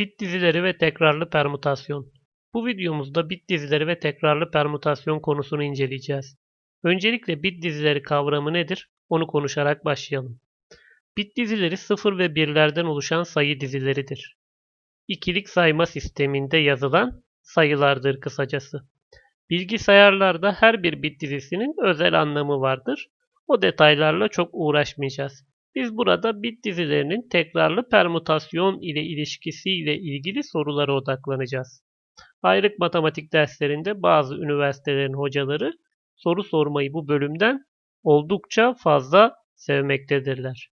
Bit dizileri ve tekrarlı permütasyon. Bu videomuzda bit dizileri ve tekrarlı permütasyon konusunu inceleyeceğiz. Öncelikle bit dizileri kavramı nedir? Onu konuşarak başlayalım. Bit dizileri 0 ve 1'lerden oluşan sayı dizileridir. İkilik sayma sisteminde yazılan sayılardır kısacası. Bilgisayarlarda her bir bit dizisinin özel anlamı vardır. O detaylarla çok uğraşmayacağız. Biz burada bit dizilerinin tekrarlı permütasyon ile ilişkisiyle ilgili sorulara odaklanacağız. Ayrık matematik derslerinde bazı üniversitelerin hocaları soru sormayı bu bölümden oldukça fazla sevmektedirler.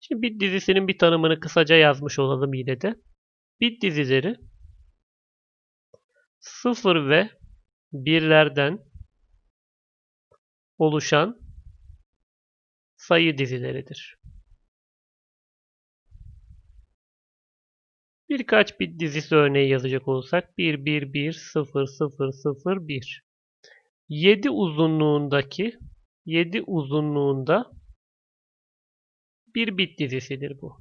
Şimdi bit dizisinin bir tanımını kısaca yazmış olalım yine de. Bit dizileri 0 ve birlerden oluşan sayı dizileridir. Birkaç bit dizisi örneği yazacak olursak 1 1 1 0 0 0 1 7 uzunluğundaki 7 uzunluğunda bir bit dizisidir bu.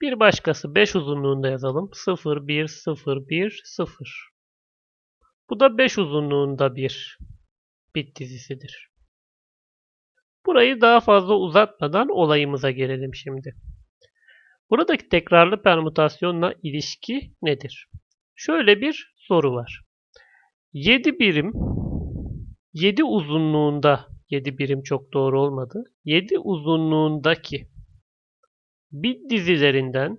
Bir başkası 5 uzunluğunda yazalım. 0 1 0 1 0. Bu da 5 uzunluğunda bir bit dizisidir. Burayı daha fazla uzatmadan olayımıza gelelim şimdi. Buradaki tekrarlı permütasyonla ilişki nedir? Şöyle bir soru var. 7 birim 7 uzunluğunda 7 birim çok doğru olmadı. 7 uzunluğundaki bit dizilerinden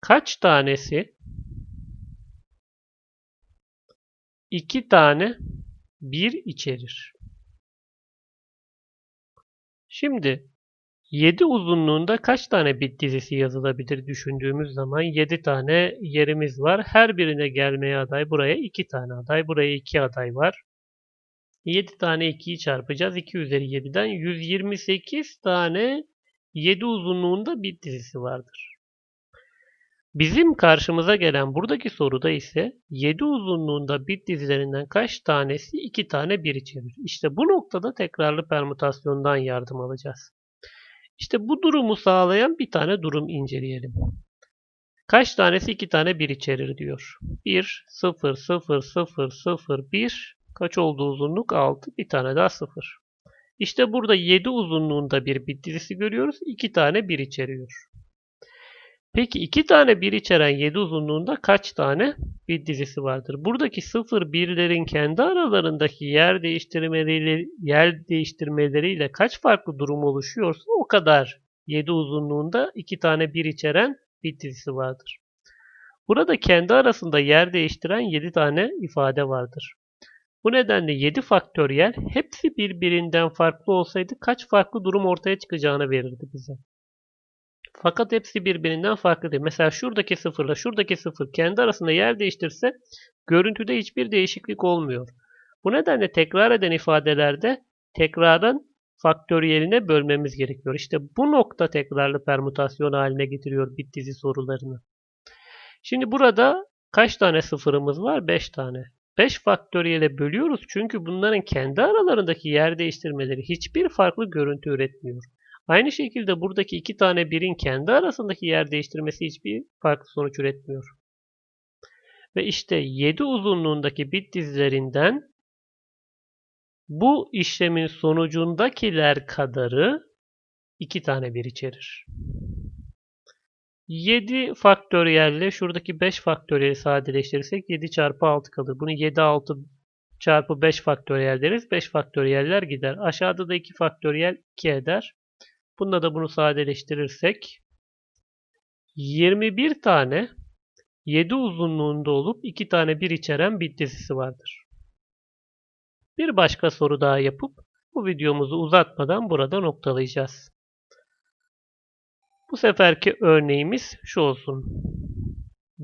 kaç tanesi 2 tane 1 içerir. Şimdi 7 uzunluğunda kaç tane bit dizisi yazılabilir düşündüğümüz zaman 7 tane yerimiz var. Her birine gelmeye aday buraya 2 tane aday. Buraya 2 aday var. 7 tane 2'yi çarpacağız. 2 üzeri 7'den 128 tane 7 uzunluğunda bit dizisi vardır. Bizim karşımıza gelen buradaki soruda ise 7 uzunluğunda bit dizilerinden kaç tanesi 2 tane 1 içerir. İşte bu noktada tekrarlı permütasyondan yardım alacağız. İşte bu durumu sağlayan bir tane durum inceleyelim. Kaç tanesi 2 tane 1 içerir diyor. 1, 0, 0, 0, 0, 1. Kaç oldu uzunluk? 6. Bir tane daha 0. İşte burada 7 uzunluğunda bir bit dizisi görüyoruz. 2 tane 1 içeriyor. Peki 2 tane 1 içeren 7 uzunluğunda kaç tane bit dizisi vardır? Buradaki 0 1'lerin kendi aralarındaki yer değiştirmeleriyle, yer değiştirmeleriyle kaç farklı durum oluşuyorsa o kadar 7 uzunluğunda 2 tane 1 içeren bit dizisi vardır. Burada kendi arasında yer değiştiren 7 tane ifade vardır. Bu nedenle 7 faktöriyel hepsi birbirinden farklı olsaydı kaç farklı durum ortaya çıkacağını verirdi bize. Fakat hepsi birbirinden farklı değil. Mesela şuradaki sıfırla şuradaki sıfır kendi arasında yer değiştirse görüntüde hiçbir değişiklik olmuyor. Bu nedenle tekrar eden ifadelerde tekrarın faktöriyeline bölmemiz gerekiyor. İşte bu nokta tekrarlı permütasyon haline getiriyor bit dizi sorularını. Şimdi burada kaç tane sıfırımız var? 5 tane. 5 faktöriyele bölüyoruz çünkü bunların kendi aralarındaki yer değiştirmeleri hiçbir farklı görüntü üretmiyor. Aynı şekilde buradaki iki tane birin kendi arasındaki yer değiştirmesi hiçbir farklı sonuç üretmiyor. Ve işte 7 uzunluğundaki bit dizilerinden bu işlemin sonucundakiler kadarı 2 tane bir içerir. 7 faktöriyelle şuradaki 5 faktöriyeli sadeleştirirsek 7 çarpı 6 kalır. Bunu 7 6 çarpı 5 faktöriyel deriz. 5 faktöriyeller gider. Aşağıda da 2 faktöriyel 2 eder. Bunda da bunu sadeleştirirsek 21 tane 7 uzunluğunda olup 2 tane 1 içeren bit dizisi vardır. Bir başka soru daha yapıp bu videomuzu uzatmadan burada noktalayacağız. Bu seferki örneğimiz şu olsun.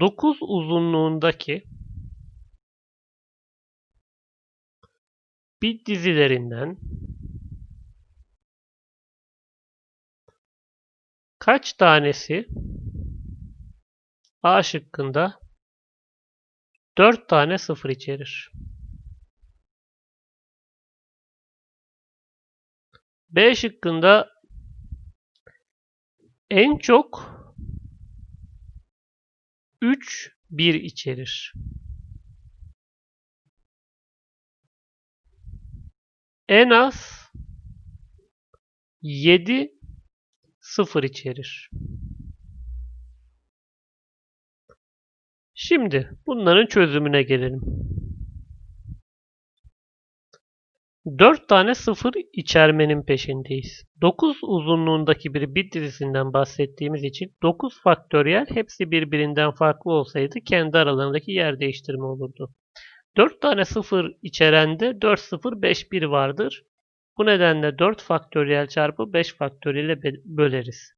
9 uzunluğundaki bit dizilerinden kaç tanesi A şıkkında 4 tane sıfır içerir? B şıkkında en çok 3 1 içerir. En az 7 0 içerir. Şimdi bunların çözümüne gelelim. 4 tane 0 içermenin peşindeyiz. 9 uzunluğundaki bir bit dizisinden bahsettiğimiz için 9 faktöriyel hepsi birbirinden farklı olsaydı kendi aralarındaki yer değiştirme olurdu. 4 tane 0 içerende 4 0 5 1 vardır. Bu nedenle 4 faktöriyel çarpı 5 faktöriyel böleriz.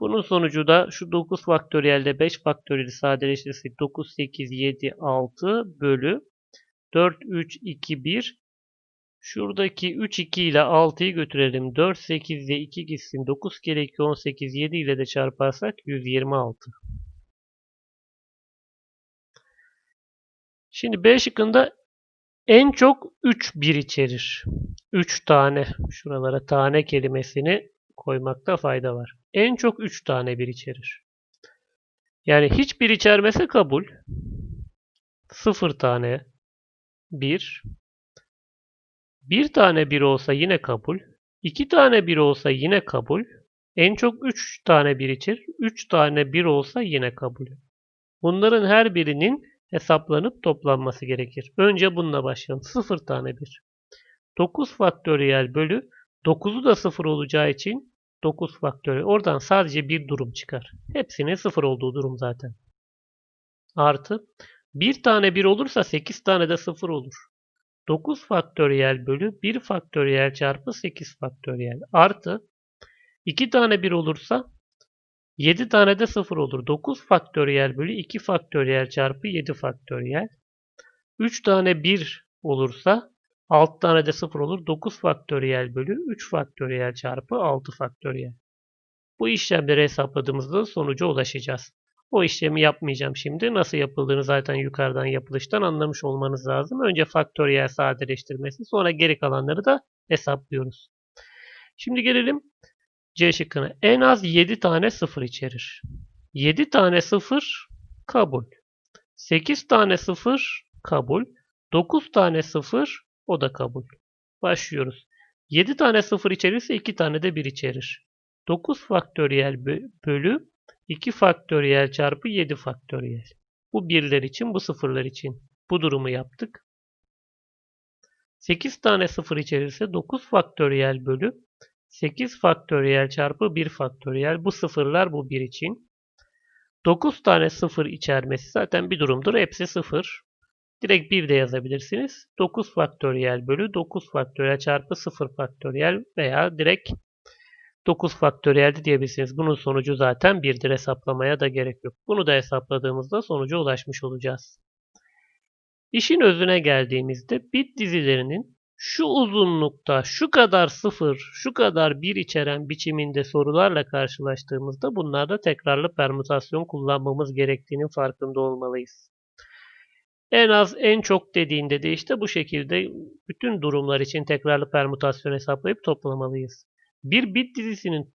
Bunun sonucu da şu 9 faktöriyelde 5 faktöriyeli sadeleştirirsek 9, 8, 7, 6 bölü 4, 3, 2, 1 Şuradaki 3, 2 ile 6'yı götürelim. 4, 8 ile 2 gitsin. 9 kere 2, 18, 7 ile de çarparsak 126. Şimdi B şıkkında en çok 3 bir içerir. 3 tane. Şuralara tane kelimesini koymakta fayda var. En çok 3 tane bir içerir. Yani hiçbir içermese kabul. 0 tane 1. Bir tane 1 olsa yine kabul. 2 tane 1 olsa yine kabul. En çok 3 tane 1 içerir. 3 tane 1 olsa yine kabul. Bunların her birinin hesaplanıp toplanması gerekir. Önce bununla başlayalım. 0 tane 1. 9 faktöriyel bölü 9'u da 0 olacağı için 9 faktöriyel. Oradan sadece bir durum çıkar. Hepsinin 0 olduğu durum zaten. Artı 1 tane 1 olursa 8 tane de 0 olur. 9 faktöriyel bölü 1 faktöriyel çarpı 8 faktöriyel artı 2 tane 1 olursa 7 tane de 0 olur. 9 faktöriyel bölü 2 faktöriyel çarpı 7 faktöriyel. 3 tane 1 olursa 6 tane de 0 olur. 9 faktöriyel bölü 3 faktöriyel çarpı 6 faktöriyel. Bu işlemleri hesapladığımızda sonuca ulaşacağız. O işlemi yapmayacağım şimdi. Nasıl yapıldığını zaten yukarıdan yapılıştan anlamış olmanız lazım. Önce faktöriyel sadeleştirmesi sonra geri kalanları da hesaplıyoruz. Şimdi gelelim C şıkkına. En az 7 tane 0 içerir. 7 tane 0 kabul. 8 tane 0 kabul. 9 tane 0 o da kabul. Başlıyoruz. 7 tane 0 içerirse 2 tane de 1 içerir. 9 faktöriyel bölü 2 faktöriyel çarpı 7 faktöriyel. Bu birler için, bu sıfırlar için. Bu durumu yaptık. 8 tane sıfır içerirse 9 faktöriyel bölü 8 faktöriyel çarpı 1 faktöriyel. Bu sıfırlar bu 1 için. 9 tane sıfır içermesi zaten bir durumdur. Hepsi sıfır. Direkt 1 de yazabilirsiniz. 9 faktöriyel bölü 9 faktöriyel çarpı 0 faktöriyel veya direkt 9 faktöriyeldi diyebilirsiniz. Bunun sonucu zaten 1'dir hesaplamaya da gerek yok. Bunu da hesapladığımızda sonuca ulaşmış olacağız. İşin özüne geldiğimizde bit dizilerinin şu uzunlukta şu kadar sıfır, şu kadar bir içeren biçiminde sorularla karşılaştığımızda bunlarda tekrarlı permütasyon kullanmamız gerektiğinin farkında olmalıyız. En az en çok dediğinde de işte bu şekilde bütün durumlar için tekrarlı permütasyon hesaplayıp toplamalıyız. Bir bit dizisinin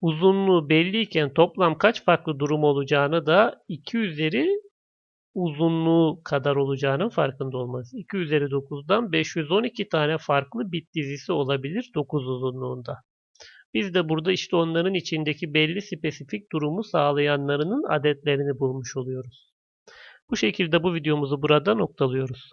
uzunluğu belliyken toplam kaç farklı durum olacağını da 2 üzeri uzunluğu kadar olacağının farkında olması. 2 üzeri 9'dan 512 tane farklı bit dizisi olabilir 9 uzunluğunda. Biz de burada işte onların içindeki belli spesifik durumu sağlayanlarının adetlerini bulmuş oluyoruz. Bu şekilde bu videomuzu burada noktalıyoruz.